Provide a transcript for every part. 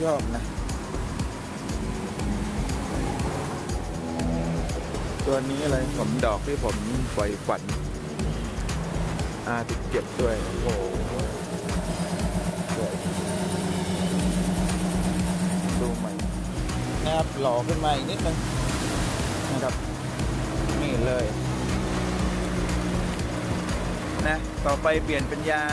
ชอบนะ ตัวนี้อะไรผมดอกที่ผมไฟฝัน R17 ด้วย โอ้โหสวยดูใหม่นะครับหล่อขึ้นมาอีกนิดนึงนะครับ นี่เลย นะ ต่อไปเปลี่ยนเป็นยา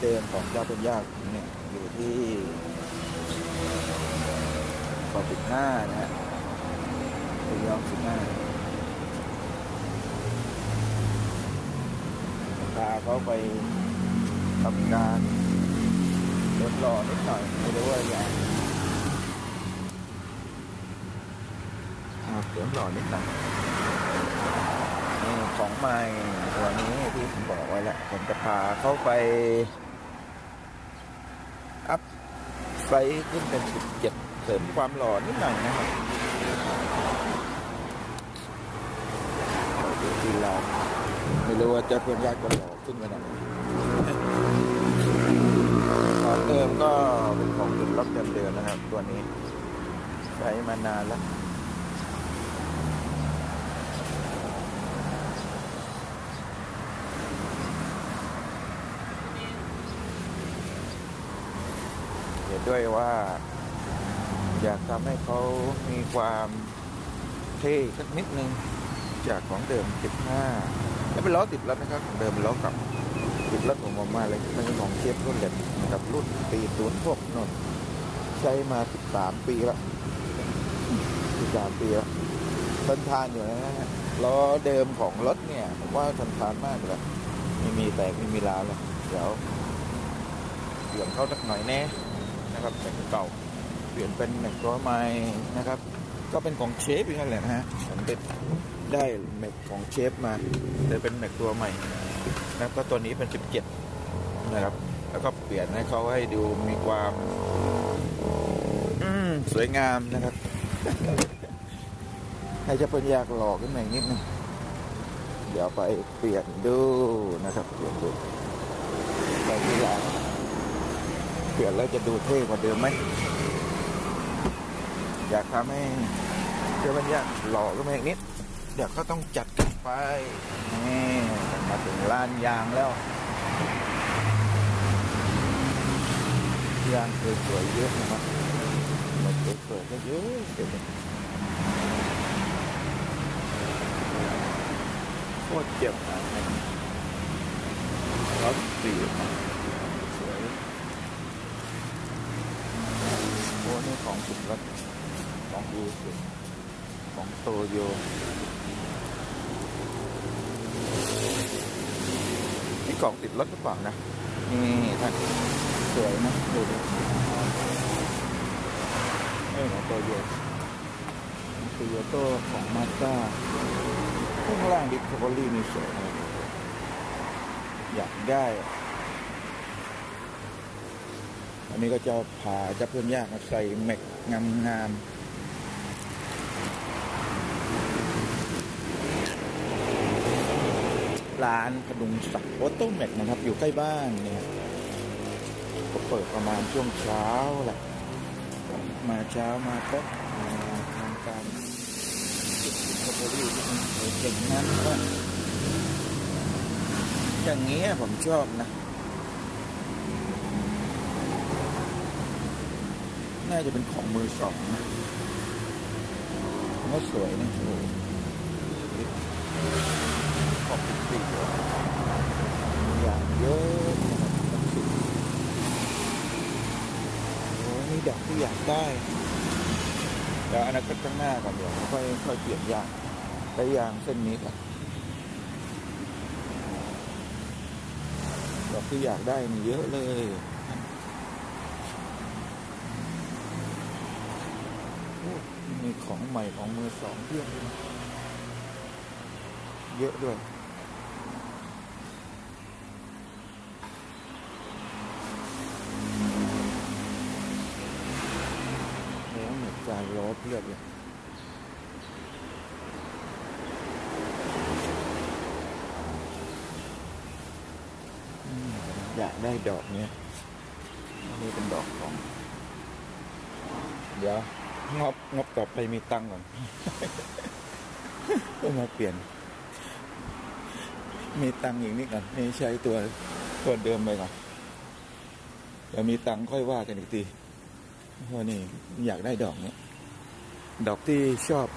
เดิมของเจ้าเพื่อนยาเนี่ยอยู่ที่ขอบสิบห้านะฮะตัวยองสิบห้าพาเขาไปทำการลดหล่อนิดหน่อยไม่รู้ว่าอย่างเสริมหล่อนิดหน่อยนี่ของใหม่ตัวนี้ที่ผมบอกไว้แล้วผมจะพาเข้าไป อัพ ไซส์ขึ้นเป็นสิบเจ็ดเสริมความหล่อนิดหน่อยนะครับดูทีเราไม่รู้ว่าจะเพิ่มยากจะหล่อขึ้นขนาดไหนตอนเติมก็เป็นของติดล็อกเดิมๆนะครับ ตัวนี้ ใช้มานานแล้ว เห็น ด้วยว่า อยากทำให้เขามีความเท่สักนิดนึง จากของเดิม 15 แล้วเป็นล้อติดแล้วนะครับของเดิมเป็นล้อกับติดรถผมออกมาเลยเป็นของเชฟรุ่นเล็กนะครับรุ่นปีศูนย์พวกนนใช้มา 13 ปีแล้ว13ปีแล้วทนทานอยู่นะฮะล้อเดิมของรถเนี่ยผมว่าทนทานมากเลยไม่มีแตกไม่มีร้าเลยเดี๋ยวเปลี่ยนเข้าสักหน่อยแน่ นะครับแต่เก่าเปลี่ยนเป็นแม็กตัวใหม่นะครับ ก็เป็นของเชฟอีกนั่นแหละนะฮะผมไปได้แม็กของเชฟมาแต่เป็นแม็กตัวใหม่นะก็ตัวนี้เป็น 17 นะครับ แล้วก็เปลี่ยนให้เขาให้ดูมีความอืมสวยงามนะครับให้เจะเป็นอยากหลอกขึ้นมาอีกนิดนึงเดี๋ยวไปเปลี่ยนดูนะครับ เปลี่ยนดูไปที่หลัง ลี่ยนแล้วจะดูเท่กว่าเดิมไหม อยากทำให้เจ้าบรรยากหล่อขึ้นมาอีกนิด เดี๋ยวก็ต้องจัดกันไป นี่มาถึงร้านยางแล้ว ยางสวยๆเยอะนะครับมาสวยๆก็เยอะเดี๋ยวนี้โคตรเจ็บอะร้อยสี่วยโอ้นี่ของ สุดรถของยูสุดของโตโยนี่กล่องติดรถหรือเปล่านะ นี่ท่านสวยนะดูดิเอ้ยของโตโยโตโยโต้ของมาสด้าข้างล่างดิสคัฟเวอรี่นี่สวยนอยากได้ อั นนี้ก็จะผ่าจะเพิ่มยากมาใส่แม็กงามงามๆร้านพดุงศักดิ์โอโต้แม็กนะครับ อยู่ใกล้บ้านเนี่ยก็เปิดประมาณช่วงเช้าแหละ มาเช้ามาก็มาทำการก็บสินค้าที่เก่งนั้นก็อย่างเงี้ยผมชอบนะ น่าจะเป็นของมือสองนะผมว่าสวยนะโอ้โหขอบคุณปีอย่างเยอะนะครับนี่ดอกที่อยากได้เดี๋ยวอนาคตข้างหน้าก่อนเดี๋ยวค่อยค่อยเปลี่ยนยางแต่ยางเส้นนี้ก่อนดอกที่อยากได้มีเยอะเลยโอ้ มีของใหม่ของมือสองเพียบเยเยอะด้วยโอ้เหมือนจานล้อเพียบเลยอยากได้ดอกเนี้ยนี่เป็นดอกของ เดี๋ยว งบงบต่อไปมีตังก่อนก็มาเปลี่ยน มีตังอีกนิดก่อนนี่ใช้ตัวตัวเดิมไปก่อนเดี๋ยวมีตังค่อยว่ากันอีกทีเพราะนี่อยากได้ดอกเนี้ยดอกที่ชอบ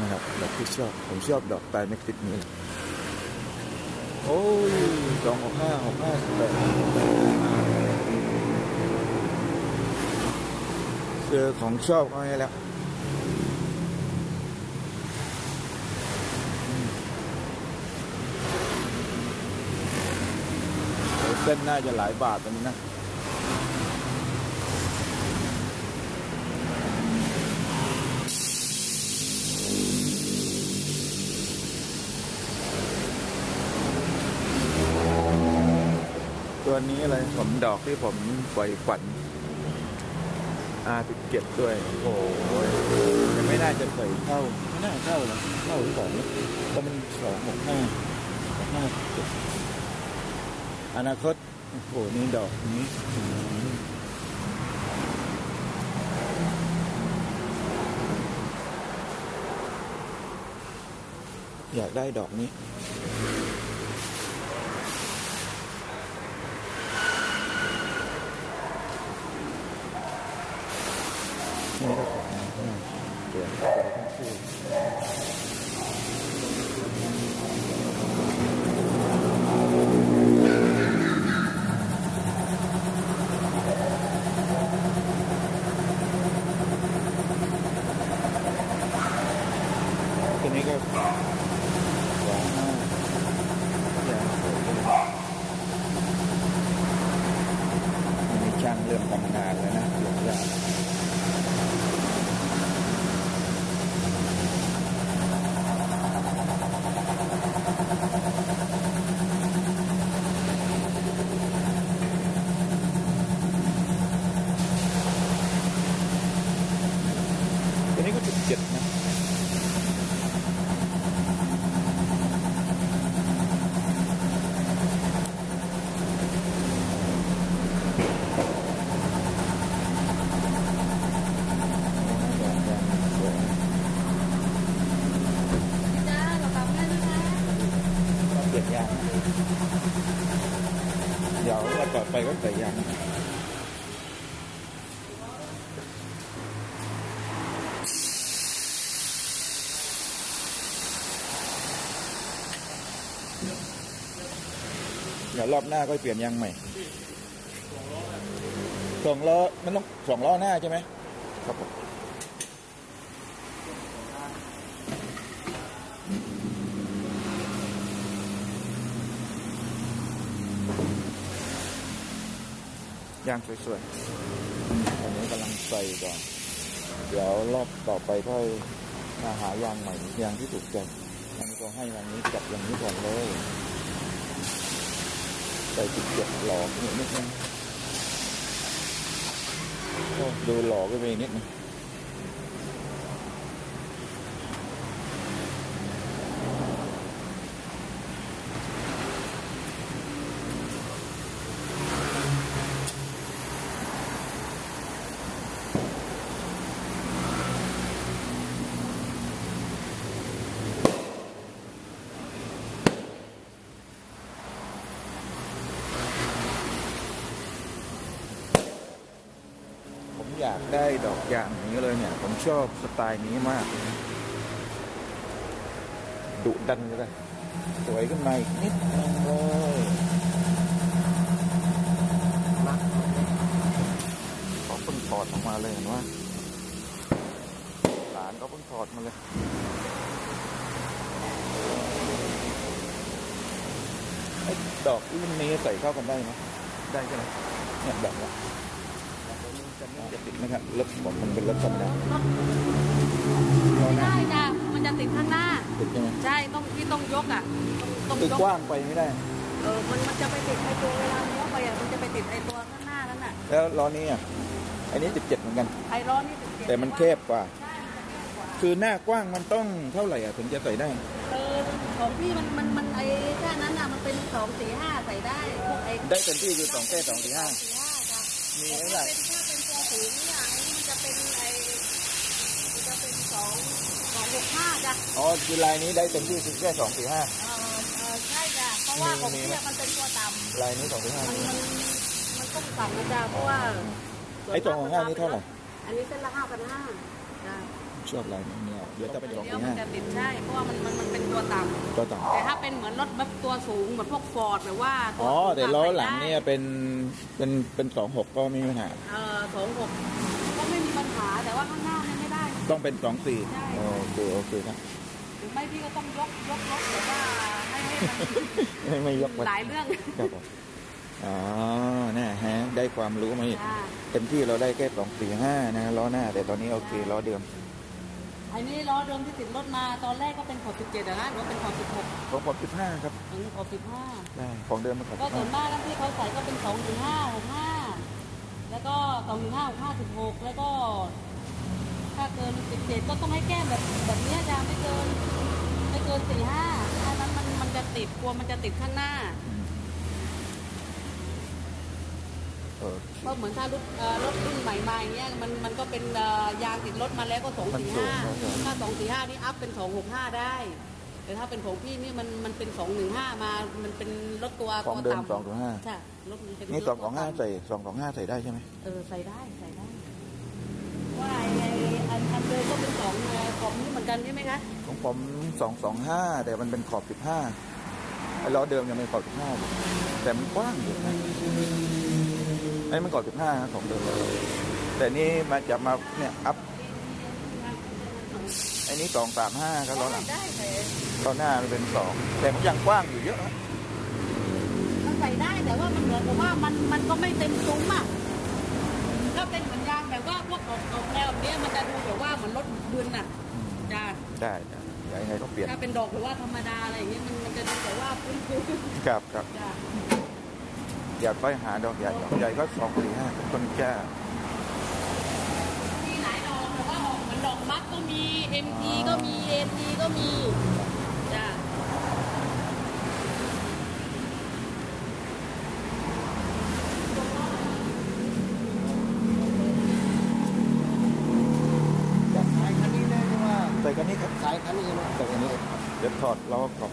นะครับดอกที่ชอบ ผมชอบดอกตายเม็กติดนี้โอ้ยสองหกห้าหกห้าสิบแปดเจ อของชอบเขาแล้วเส้นน่าจะหลายบาทตอนนี้นะตัวนี้อะไรผมดอกที่ผมปล่อยฝัน อาติดเก็บด้วย โอ้ยยังไม่น่าจะเคยเข้า ไม่น่าเข้าหรอกเข้าหรือเปล่าเนี่ยก็มันสองหกห้าห้าเจ็ดอนาคต โอ้โห นี่ดอกนี้อยากได้ดอกนี้ก็ของนะเดี๋ยวเดี๋ยวต้องพูดตัวนี้ก็หวานมากอย่างสวยเลยอันนี้ช่างเริ่มทำงานแล้วนะเดี๋ยวยาก ตัวนี้ก็จุดเจ็ดนะ จ้าเราตามให้นะคะ เปลี่ยนยางเดี๋ยวเราต่อไปก็ใส่ยางเดี๋ยวรอบหน้าก็เปลี่ยนยางใหม่สองล้อมันต้องสองล้อหน้าใช่ไหมครับผม ยางสวยๆอันนี้กำลังใส่ก่อน เดี๋ยวรอบต่อไปค่อยมาหายางใหม่ยางที่ถูกใจอันนี้ก็ให้ยางนี้จับอย่างนี้ก่อนเลยใส่จุดเจ็บหลอกนิดนึงดูหลอกไปนิดนึง ได้ดอกยางอย่างนี้เลยเนี่ย ผมชอบสไตล์นี้มาก ดุดันเลยสวยขึ้นมาอีกนิดนึงเลยรักขอคนขอมาเลยเห็นว่า หลานก็เพิ่งถอดมาเลยดอกรุ่นนี้ใส่เข้ากันได้ไหมได้ใช่ไหมเนี่ยแบบเนี้ยจะติดไหมครับรถผมมันเป็นรถธรรมดาไม่ได้จ้ะมันจะติดข้างหน้า ติดใช่ไหมใช่ต้องที่ต้องยกอะต้องคือยกกว้างไปไม่ได้ เออมันมันจะไปติดไอตัวเวลาเลี้ยวไปอะมันจะไปติดไอตัวข้างหน้านั่นน่ะแล้วล้อนี้อะอันนี้17เหมือนกัน ไอร้อนนี่ติดแต่มันแคบกว่า ใช่มันจะแคบกว่าคือหน้ากว้างมันต้องเท่าไหร่อะถึงจะใส่ได้ เออของพี่มันมันมันไอแค่นั้นน่ะมันเป็นสองสี่ห้าใส่ได้พวกไอได้เต็มที่คือสองแค่สองสี่ห้าสี่ห้าจ้ะมีแต่เท่าถ้าไหร่ เป็นถ้าเป็นตัว สูงเนี่ยไอ้นี่มันจะเป็นไอมันจะเป็นสองสองหกห้าจ้ะอ๋อคือลายนี้ได้เต็มที่คือแค่สองสี่ห้าเออเออใช่จ้ะเพราะว่าของมีพี่ไหมอะมันเป็นตัวต่ำลายนี้สองสี่ห้ามันมันมันต้องต่ำนะจ๊ะเพราะว่าไอ้สองของห้านี่เท่าไหร่อันนี้เส้นละห้าพันห้าจ้ะ ชอบลายนี้เนี่ยเดี๋ยวถ้าเป็นสองเดี๋ยวสี่มัห้านจะติดใช่ เพราะว่ามันมันมันเป็นตัวต่ำตัวต่ำแต่ถ้าเป็นเหมือนรถแบบตัวสูงเหมือนพวกฟอร์ดหรือว่าตัวอ๋อสูงแต่ล้อใส่หลังเนี่ยเป็นเป็นเป็นสองหกก็ไม่มีปัญหา เออสองหกก็ไม่มีปัญหาแต่ว่าข้างหน้าเนี่ยไม่ได้ ต้องเป็นสองสี่ใช่ โอเคโอเคครับ หรือไม่พี่ก็ต้องยกยกรถแต่ว่าให้ให้มันไม่ไม่ยกไปหลายเรื่อง ครับผมอ๋อน่าฮะ ได้ความรู้มาอีก จ้า เต็มที่เราได้แค่สองสี่ห้านะล้อหน้า แต่ตอนนี้โอเคล้อเดิม อันนี้ล้อเดิมที่ติดรถมาตอนแรกก็เป็นขอบ17อะนะหรือว่าเป็นขอบ16ของผมสิบห้าครับถึงขอบ15 ได้ของเดิมมาขอบก็ส่ห้าวนมากแล้วที่เขาใส่ก็เป็น2 1 5 6 5 แล้วก็2 1 5 6 5 16 แล้วก็ถ้าเกิน 17 ก็ต้องให้แก้มแบบแบบเนี้ยจ้าไม่เกินไม่เกิน 4 5ถ้านั้นมันมันจะติดกลัวมันจะติดข้างหน้า อืมโอ เคเพราะเหมือนถ้ารถเอ่อรถรุ่นใหม่ๆเนี้ยมันมันก็เป็นเอ่อยางติดรถมาแล้วก็สองสี่ห้าถ้าสองสี่ห้านี่อัพเป็นสองหกห้าได้ แต่ถ้าเป็นของพี่นี่มันมันเป็นสองหนึ่งห้ามา มันเป็นรถตัวของตัวเดิมต่ำสองถึงห้าใช่รถมันเป็นนี่รถสองของห้าตัวต่ำใส่สองของห้าใส่ได้ใช่ไหมเออใส่ได้ใส่ได้ว่าไอ้ไอ้อันอันเดิมก็เป็นสองเอ่อของนี้เหมือนกันใช่ไหมคะของผมสองสองห้าแต่มันเป็นขอบสิบห้าไอ้ล้อเดิมยังเป็นขอบสิบห้าแต่มันกว้างอยู่นะ ไอ้มันขอบสิบห้าของเดิมแต่นี่มาจะมาเนี่ยอัพไอ้นี่สองสามห้าก็ล้อหลังได้แต่ล้อหน้ามันเป็นสองแต่มันยังกว้างอยู่เยอะนะมันใส่ได้แต่ว่ามันเหมือนกับว่ามันมันก็ไม่เต็มซุ้มอะถ้าเป็นเหมือนยางแบบว่าพวกออกออกแนวแบบเนี้ยมันจะดูแบบว่าเหมือนรถบืนอะจ้าได้ได้เดี๋ยวยังไงต้องเปลี่ยนถ้าเป็นดอกหรือว่าธรรมดาอะไรอย่างเงี้ยมันมันจะดูแบบว่าพื้นพื้นครับครับจ้า อยากไปหาดอกใหญ่ดอกใหญ่ก็สองสี่ห้าต้นแก้มีหลายดอกแต่ว่าออกเหมือนดอกมัดก็มี MT ก็มี AT ก็มีจ้าขายคันนี้ได้ไหมว่าใส่กันนี้ครับขายคันนี้นะใส่กันนี้เดี๋ยวถอดล้อก่อน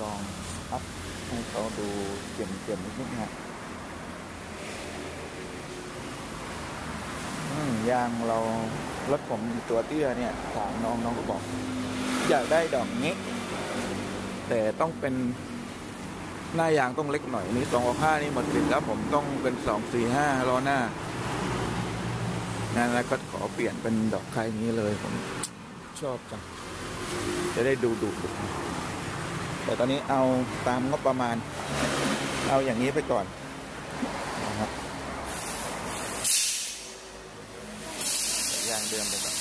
ลองอัพให้เขาดูเกี่ ยมเกี่ยมนิดนึงฮะอืมยางเรารถผมตัวเตี้ยเนี่ยถามน้องน้องก็บอก อยากได้ดอกนี้แต่ต้องเป็นหน้ายางต้องเล็กหน่อยนี่สองห้านี่หมดสิทธิ์แล้วผมต้องเป็นสองสี่ห้าล้อหน้านั่นแล้วก็ขอเปลี่ยนเป็นดอกไข่นี้เลยผมชอบจังจะได้ดูดุดุแต่ตอนนี้เอาตามงบประมาณ เอาอย่างนี้ไปก่อนนะครับอย่างเดิมไปก่อน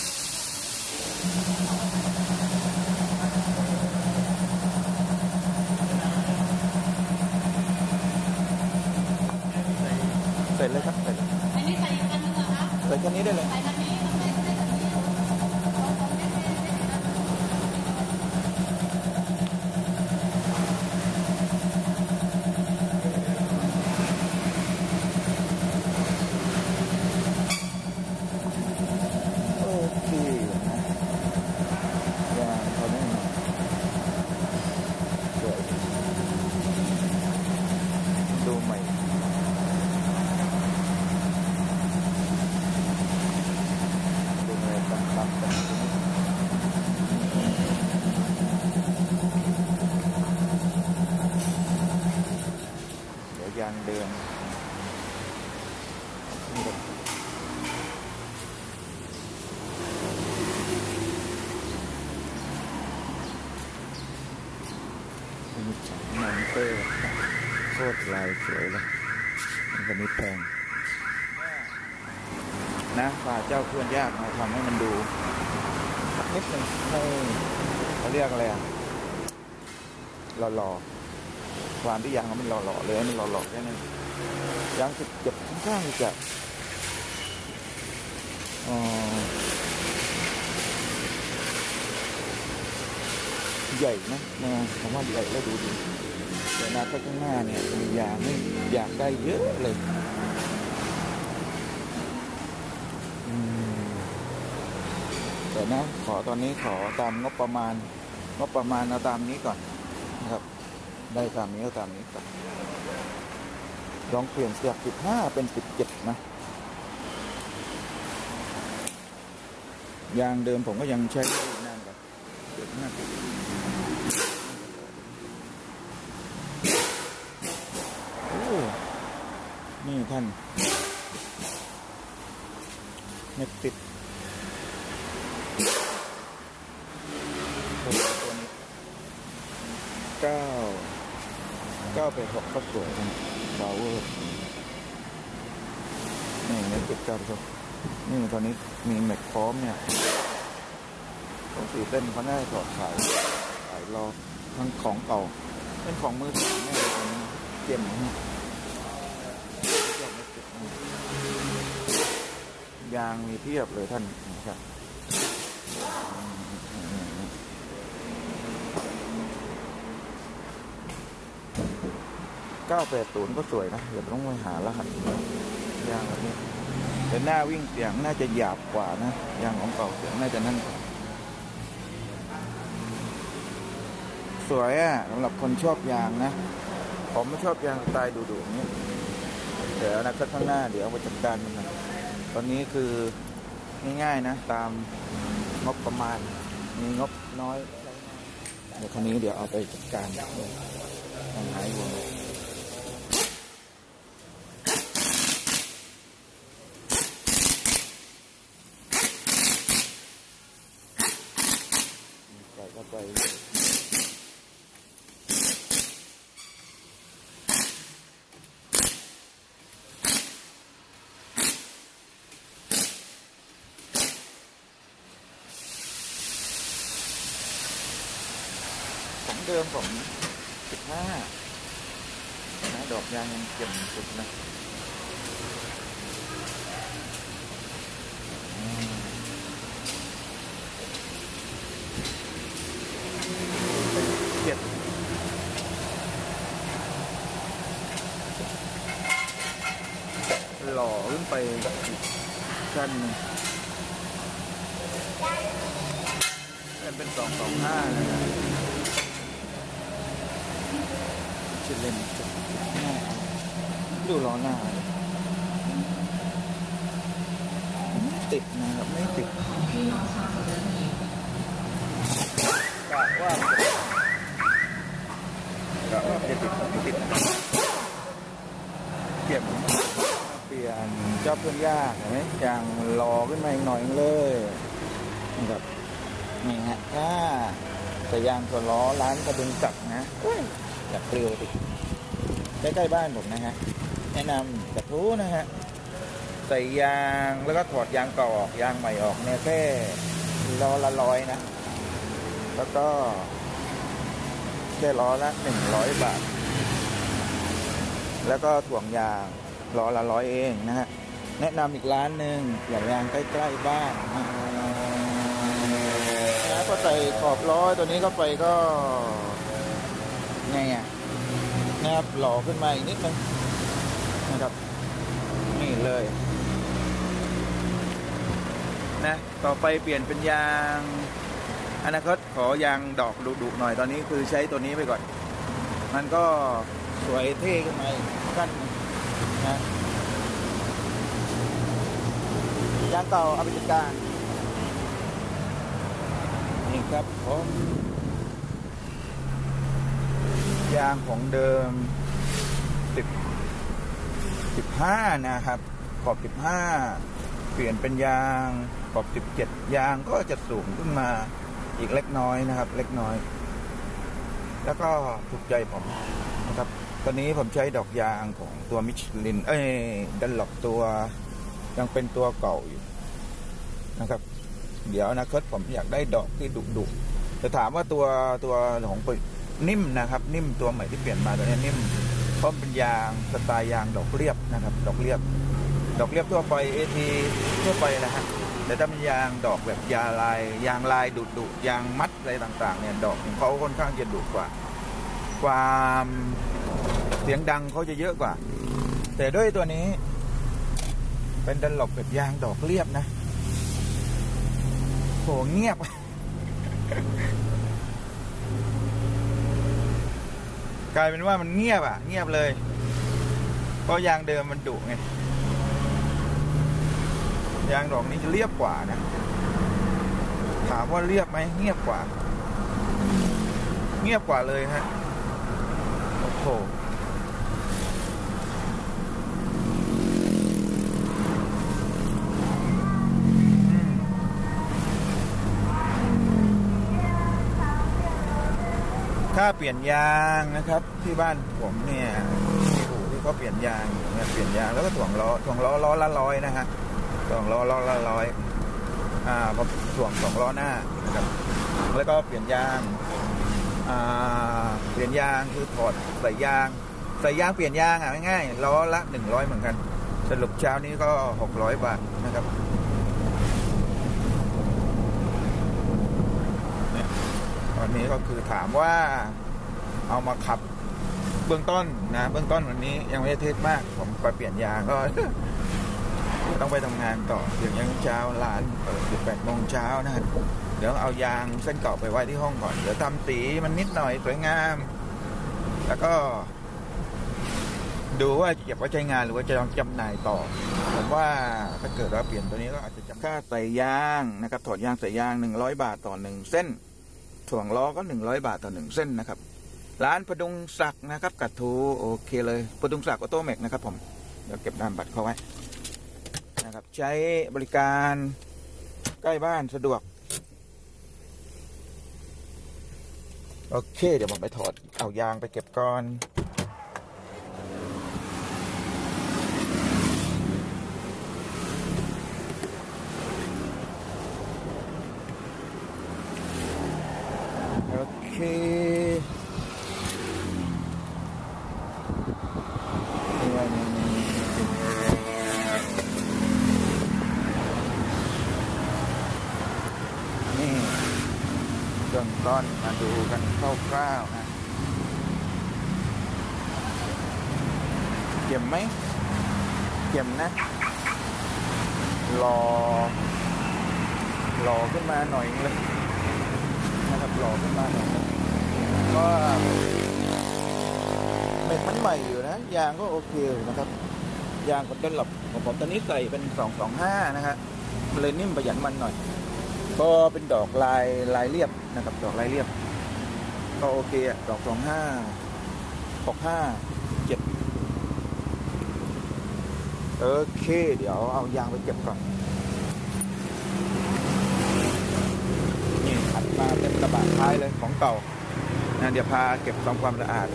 ใส่เลยครับใส่เลยอันนี้ใส่อีกอันหนึงเหรอคะใส่แค่นี้ได้เลย ใส่คันนี้มันไม่ไม่คันนี้ของของไม่ไม่ไม่ไม่ไม่ ยางเดิมนี่ครับ มีฉางมอนเตอร์โคตรลายสวยเลยมันก็มีแพงนะฝ่าเจ้าเคลื่อนยากมาทำให้มันดูสักนิดหนึ่งให้เขาเรียกอะไรอะหล่อๆความที่ยางมันหล่อๆเลยมันหล่อๆแค่นั้นยางสิบเจ็บค่อนข้างจะอ่อ ใหญ่นะนะผมว่าใหญ่แล้วดูดีแต่หน้าข้างหน้าเนี่ยมียางนี่ยางได้เยอะเลยแต่นะขอตอนนี้ขอตามงบประมาณงบประมาณเอาตามนี้ก่อนนะครับ ได้ตามนี้เอาตามนี้ก่อนลองเปลี่ยนจากสิบห้าเป็นสิบเจ็ดนะยางเดิมผมก็ยังใช้ได้อีกนานกับเจ็ดห้าสิบโอ้นี่ ท่านเม็ดติดโอ้โหตัวนี้เก้าเก้าไปหกก็สวยนะบาวเวอร์นี่ในจุดเก้าไปหกนี่ตอนนี้มีแม็กพร้อมเนี่ยต้องสีเต้นเขาได้ถอดขายขายรอทั้งของเก่าเป็นของมือสองแน่เลยตัวนี้เจ็มนะเจ็มไม่เจ็บนะ ยางมีเพียบเลยท่านนะครับอืม980ก็สวยนะเดี๋ยวต้องไปหารหัสยางแบบนี้แต่หน้าวิ่งเสียงน่าจะหยาบกว่านะยางของเก่าเสียงน่าจะนั่นกว่าสวยอะสำหรับคนชอบยางนะ ผมไม่ชอบยางสไตล์ดุๆอย่างนี้เดี๋ยวอนะข้างหน้าเดี๋ยวมาจัดการมันนะตอนนี้คือง่ายๆนะ ตามงบประมาณ มีงบน้อย เดี๋ยวคันนี้เดี๋ยวเอาไปจัดการทางหายวง ใส่เข้าไปของ เดิมผมสิบห้านะดอกยางยังเก็บสุดนะเจ็ดหล่อขึ้นไปอีกชั้นนึงเป็นสองสองห้าเล ยนะเฉลมจุดห้าดูล้อหน้า ไม่ติดนะครับ ไม่ติดกะว่าก็จะติดไม่ติดเก็บเปลี่ยนเจ้าเพื่อนยากเห็นไหมยางรอขึ้นมาอีกหน่อยเลยนี่ครับนี่ฮะถ้าใส่ยางตัวล้อร้านกระดุมจับนะ อุ้ยอยากเปรี้ยวติใกล้ๆบ้านผมนะฮะ แนะนำกระทู้นะฮะ ใส่ยางแล้วก็ถอดยางเก่าออกยางใหม่ออกเนี่ยแค่ล้อละร้อยนะ แล้วก็แค่ล้อละหนึ่งร้อยบาท แล้วก็ถ่วงยางล้อละร้อยเองนะฮะ แนะนำอีกร้านหนึ่งอย่างยางใกล้ๆบ้านนะนะพอใส่ขอบล้อตัวนี้เข้าไปก็ ไงอะนะครับหล่อขึ้นมาอีกนิดนึงนะครับ นี่เลยนะต่อไปเปลี่ยนเป็นยางอนาคตขอยางดอกดุๆหน่อยตอนนี้คือใช้ตัวนี้ไปก่อน มันก็สวยเท่ขึ้นมาขั้นนะยางเก่าอาไปจัดการนี่ครับผม ยางของเดิมติด15นะครับ ขอบ15เปลี่ยนเป็นยางขอบ17ยางก็จะสูงขึ้นมาอีกเล็กน้อยนะครับ เล็กน้อย แล้วก็ถูกใจผมนะครับ ตอนนี้ผมใช้ดอกยางของตัวมิชลิน เอ้ยดันหลบตัว ยังเป็นตัวเก่าอยู่นะครับ เดี๋ยวอนะคตผมอยากได้ดอกที่ดุดุๆแต่ถามว่าตัวตัวของป นิ่มนะครับ นิ่มตัวใหม่ที่เปลี่ยนมาตัวนี้นิ่ม เพราะเป็นยางสไตล์ยางดอกเรียบนะครับ ดอกเรียบ ดอกเรียบทั่วไปเอทีทั่วไปนะฮะแต่ถ้าเป็นยางดอกแบบยาลาย ยางลายดุดุยางมัดอะไรต่างๆ เนี่ยดอกของเขาค่อนข้างจะดุกว่า ความเสียงดังเขาจะเยอะกว่า แต่ด้วยตัวนี้ เป็นดันหลบแบบยางดอกเรียบนะโหเงียบ กลายเป็นว่ามันเงียบอะ เงียบเลยเพราะยางเดิมมันดุไงยางดอกนี้จะเรียบกว่านะ ถามว่าเรียบไหมเงียบกว่า เงียบกว่าเลยฮะโอ้โห อืม ค่าเปลี่ยนยางนะครับ ที่บ้านผมเนี่ยมีอู่ที่เขาเปลี่ยนยางเนี่ยเปลี่ยนยางแล้วก็ถ่วงล้อถ่วงล้อล้อละร้อยนะฮะถ่วงล้อล้อละร้อยอ่าพอถ่วงสองล้อหน้านะครับแล้วก็เปลี่ยนยางอ่าเปลี่ยนยางคือถอดใส่ยางใส่ยางเปลี่ยนยางอะง่ายๆล้อละหนึ่งร้อยเหมือนกัน สรุปเช้านี้ก็หกร้อยบาทนะครับเนี่ยตอ นี้ก็คือถามว่าเอามาขับเบื้องต้นนะเบื้องต้นวันนี้ยังไม่ได้เทสมาก ผมไปเปลี่ยนยางก็ต้องไปทำงานต่อเดี๋ยวยังเช้าร้านเปิดสิบแปดโมงเช้านะเดี๋ยวเอายางเส้นเก่าไปไว้ที่ห้องก่อน เดี๋ยวทำสีมันนิดหน่อยสวยงาม แล้วก็ ดูว่าจะเก็บไว้ใช้งานหรือว่าจะลองจำหน่ายต่อผมว่าถ้าเกิดว่าเปลี่ยนตัวนี้ก็อาจจะจำค่าใส่ยางนะครับถอดยางใส่ยางหนึ่งร้อยบาทต่อหนึ่งเส้น ถ่วงล้อก็หนึ่งร้อยบาทต่อหนึ่งเส้นนะครับ ร้านประดุงศักดิ์นะครับกัดทูโอเคเลยประดุงศักดิ์ออโต้แมกนะครับผมเดี๋ยวเก็บนามบัตรเข้าไว้นะครับใช้บริการใกล้บ้านสะดวก โอเค เดี๋ยวผมไปถอดเอายางไปเก็บก่อน โอเคเนี่ยเนี่ยนี่เบื้องต้นมาดูกันคร่าวๆนะเก็บไหมเก็บนะ รอรอขึ้นมาหน่อยเลยนะครับหล่อขึ้นมาหน่อยก็เม็ดมันใหม่อยู่นะ ยางก็โอเคอยู่นะครับ ยางของต้นหลับของผมตอนนี้ใส่เป็น 225 นะฮะมันเลยนิ่มประหยัดมันหน่อย ก็เป็นดอกลายลายเรียบนะครับ ดอกลายเรียบ ก็โอเคอะดอก25 65 7โอเค เดี๋ยวเอายางไปเก็บก่อน นี่อัดมาเต็มกระบะท้ายเลยของเก่านะเดี๋ยวพาเก็บทำความสะอาด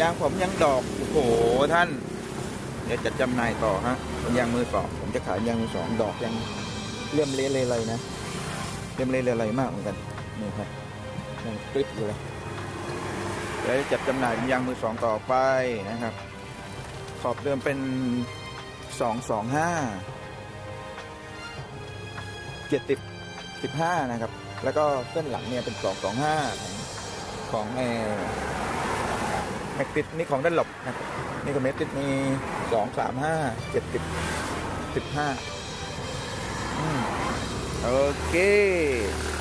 ยางผมยังดอก โอ้โหท่าน เดี๋ยวจะจำหน่ายต่อฮะยางมือสองผมจะขายยางมือสองดอกยังเลื่อมเละเลยนะ เต็มเลยเลยอะไรมากเหมือนกันนี่ครับมันติดอยู่เลยแล้วจัดจำหน่ายยางมือสองต่อไปนะครับ ขอบเดิมเป็น 225 70 15 นะครับ แล้วก็เส้นหลังเนี่ยเป็น 225 ของของแอแม็กติดนี่ของด้านหลบนะครับนี่ก็เมตติดมี 235 70 15 Okay.